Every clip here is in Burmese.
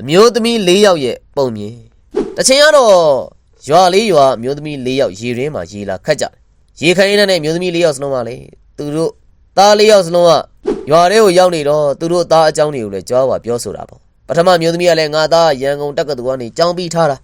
အမျိုးသမီး၄ယောက်ရဲ့ပုံမြင်တစ်ချိန်ကတော့ရွာလေးရွာအမျိုးသမီး၄ယောက်ရေရင်းမှာရေလာခတ်ကြတယ်ရေခိုင်းနေတဲ့မျိုးသမီး၄ယောက်စလုံးကလေသူတို့သား၄ယောက်စလုံးကရွာထဲကိုရောက်နေတော့သူတို့သားအကြောင်းတွေကိုလည်းကြွားပါပြောဆိုတာပေါ့ပထမမျိုးသမီးကလည်းငါသားရန်ကုန်တက္ကသိုလ်ကနေကြောင်းပြီးထားတာ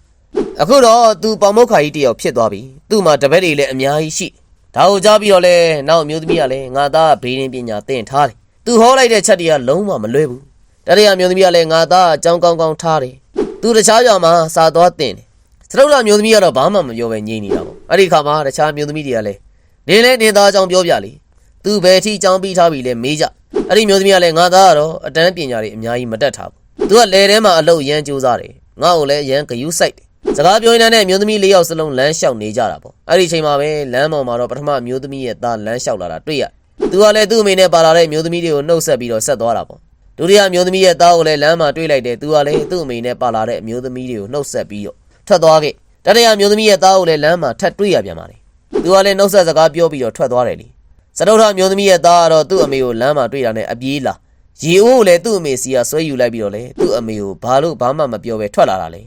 အခုတော့သူပေါမောက်ခါကြီးတယောက်ဖြစ်သွားပြီသူ့မှာတပည့်တွေလည်းအများကြီးရှိဒါကိုကြားပြီးတော့လဲနောက်မျိုးသမီးကလည်းငါသားဘေးရင်းပညာသင်ထားတယ်သူဟောလိုက်တဲ့ချက်တွေကလုံးဝမလွဲဘူး တရရမျိုးသမီးကလည်းငါသားအကြောင်းကောင်းကောင်းထားတယ်သူတခြားကြောင်မှစာသွားတင်တယ်စတုဒ္ဓမျိုးသမီးကတော့ဘာမှမပြောပဲငြိမ်နေတာပေါ့အဲ့ဒီခါမှာတခြားမျိုးသမီးတွေကလည်းနေလဲနေသားအကြောင်းပြောပြလေသူဘယ်ထိအကြောင်းပြီးထားပြီလဲမေးကြအဲ့ဒီမျိုးသမီးကလည်းငါသားကတော့အတန်းပညာတွေအများကြီးမတတ်ထားဘူးသူကလေထဲမှာအလုပ်ရမ်းကြိုးစားတယ်ငါ့ကိုလည်းရမ်းဂယုစိုက်တယ်စကားပြောနေတဲ့အမျိုးသမီးလေးယောက်စလုံးလမ်းလျှောက်နေကြတာပေါ့အဲ့ဒီချိန်မှာပဲလမ်းပေါ်မှာတော့ပထမမျိုးသမီးရဲ့သားလမ်းလျှောက်လာတာတွေ့ရသူကလည်းသူ့အမေနဲ့ပါလာတဲ့မျိုးသမီးတွေကိုနှုတ်ဆက်ပြီးတော့ဆက်သွားတာပေါ့ ဒုတိယမျိုးသမီးရဲ့သားကိုလည်းလမ်းမှာတွေ့လိုက်တယ်သူကလည်းသူ့အမေနဲ့ပါလာတဲ့အမျိုးသမီးတွေကိုနှုတ်ဆက်ပြီးတော့ထွက်သွားခဲ့တတိယမျိုးသမီးရဲ့သားကိုလည်းလမ်းမှာထပ်တွေ့ရပြန်ပါလေသူကလည်းနှုတ်ဆက်စကားပြောပြီးတော့ထွက်သွားတယ်လေစတုထမျိုးသမီးရဲ့သားကတော့သူ့အမေကိုလမ်းမှာတွေ့တာနဲ့အပြေးလာရေအိုးကိုလည်းသူ့အမေစီကဆွဲယူလိုက်ပြီးတော့လေသူ့အမေကိုဘာလို့ဘာမှမပြောပဲထွက်လာတာလေ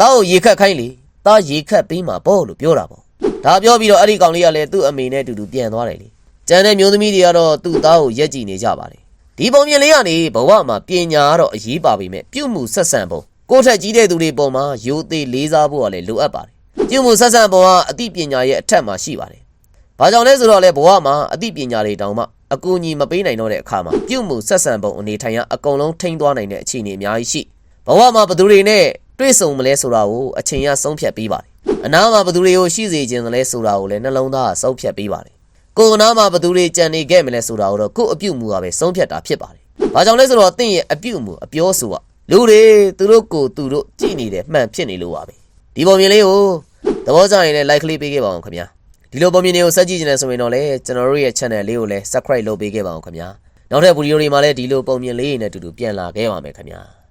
သားကိုရေခတ်ခိုင်းလေသားရေခတ်ပေးမှာပေါ့လို့ပြောတာပေါ့ဒါပြောပြီးတော့အဲ့ဒီကောင်လေးကလည်းသူ့အမေနဲ့အတူတူပြန်သွားတယ်လေကျန်တဲ့မျိုးသမီးတွေကတော့သူ့သားကိုရက်ကြည့်နေကြပါတယ် ဒီပုံပြင်လေးကနေဘဝမှာပညာကတော့အရေးပါပေမဲ့ပြုမှုဆက်ဆံပုံကိုယ့်ထက်ကြီးတဲ့သူတွေပုံမှာရိုသေလေးစားဖို့ကလည်းလိုအပ်ပါတယ်ပြုမှုဆက်ဆံပုံကအသိပညာရဲ့အထက်မှာရှိပါတယ်ဘာကြောင့်လဲဆိုတော့လေဘဝမှာအသိပညာတွေတောင်မှအကူအညီမပေးနိုင်တော့တဲ့အခါမှာပြုမှုဆက်ဆံပုံအနေထိုင်ရအကုန်လုံးထိန်းသွားနိုင်တဲ့အခြေအနေအများကြီးရှိဘဝမှာဘယ်သူတွေနဲ့တွေ့ဆုံမလဲဆိုတာကိုအချိန်ရဆုံးဖြတ်ပေးပါတယ်အနားမှာဘယ်သူတွေကိုရှိစေခြင်းလဲဆိုတာကိုလည်းနှလုံးသားကဆုံးဖြတ်ပေးပါတယ် ကိုယ်နာမှာဘသူတွေကြံနေခဲ့မလဲဆိုတာကိုတော့ကိုယ့်အပြုတ်မူကပဲဆုံးဖြတ်တာဖြစ်ပါတယ်။ဘာကြောင့်လဲဆိုတော့တင့်ရဲ့အပြုတ်မူအပြောဆိုကလူတွေသူတို့ကိုယ်သူတို့ကြည်နေတယ်မှန်ဖြစ်နေလို့ပါပဲ။ဒီပုံမြင်လေးကိုသဘောကျရင်လည်း like ကလေးပေးခဲ့ပါအောင်ခင်ဗျာ။ဒီလိုပုံမြင်တွေကိုစက်ကြည့်နေတယ်ဆိုရင်တော့လည်းကျွန်တော်တို့ရဲ့ channel လေးကိုလည်း subscribe လုပ်ပေးခဲ့ပါအောင်ခင်ဗျာ။နောက်ထပ်ဗီဒီယိုတွေမှာလည်းဒီလိုပုံမြင်လေးတွေနဲ့အတူတူပြန်လာခဲ့ပါမယ်ခင်ဗျာ။